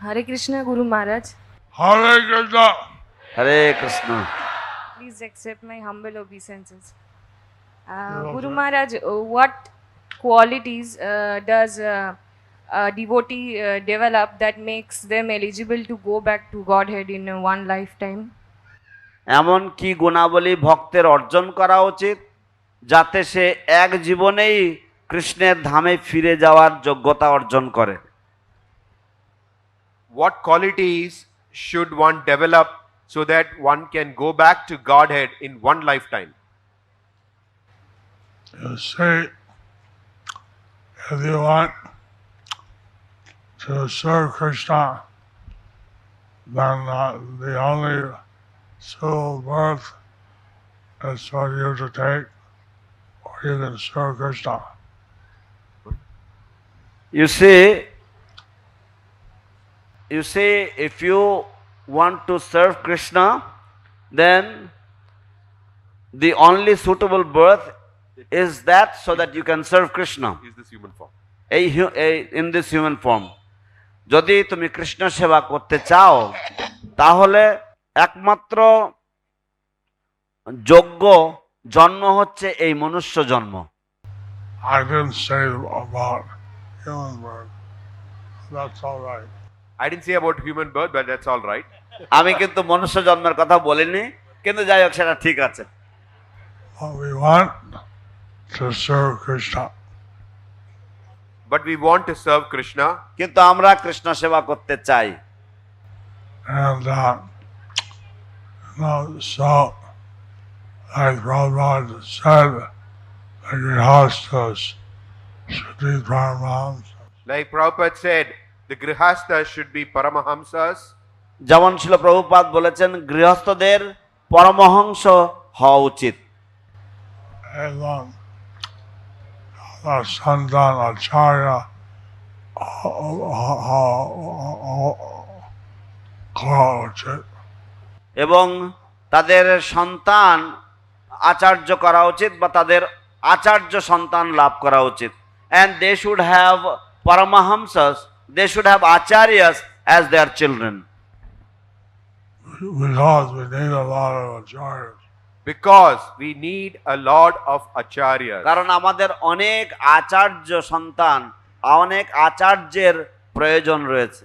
Hare Krishna Guru Maharaj. Hare Krishna. Hare Krishna. Please accept my humble obeisances. Uh, Guru Maharaj, uh, what qualities uh, does uh, a devotee uh, develop that makes them eligible to go back to Godhead in uh, one lifetime? এমন কি গুণাবলী ভক্তের অর্জন করা উচিত? যাতে সে এক জীবনেই কৃষ্ণের ধামে ফিরে যাওয়ার যোগ্যতা অর্জন করে। What is should one develop so that one can go back to Godhead in one lifetime To serve Krishna, then uh, the only soul birth is for you to take, or you can serve Krishna. You see, you see, if you want to serve Krishna, then the only suitable birth is that so that you can serve Krishna. Is this human form? এই hu- এই in this human form যদি তুমি কৃষ্ণ সেবা করতে চাও তাহলে একমাত্র যোগ্য জন্ম হচ্ছে এই মনুষ্য জন্ম। আমি কিন্তু মনুষ্য জন্মের কথা বলিনি কিন্তু যাই হোক সেটা ঠিক আছে। কিন্তু আমরা কৃষ্ণ সেবা করতে চাই। you know, so, like Prabhupada said, the Grihastas should be Brahmans. like Prabhupada said, the Grihastas should be Paramahamsas, যেমন ছিল প্রভুপাদ বলেছেন গৃহস্থদের পরমহংস হওয়া উচিত এবং সন্তান আচার্য করা উচিত এবং তাদের সন্তান আচার্য করা উচিত বা তাদের আচার্য সন্তান লাভ করা উচিত and they should have paramahamsas they should have acharyas as their children because we need a lot of acharyas. we need a lot of acharyas. কারণ আমাদের অনেক আচার্য সন্তান অনেক আচার্যের প্রয়োজন রয়েছে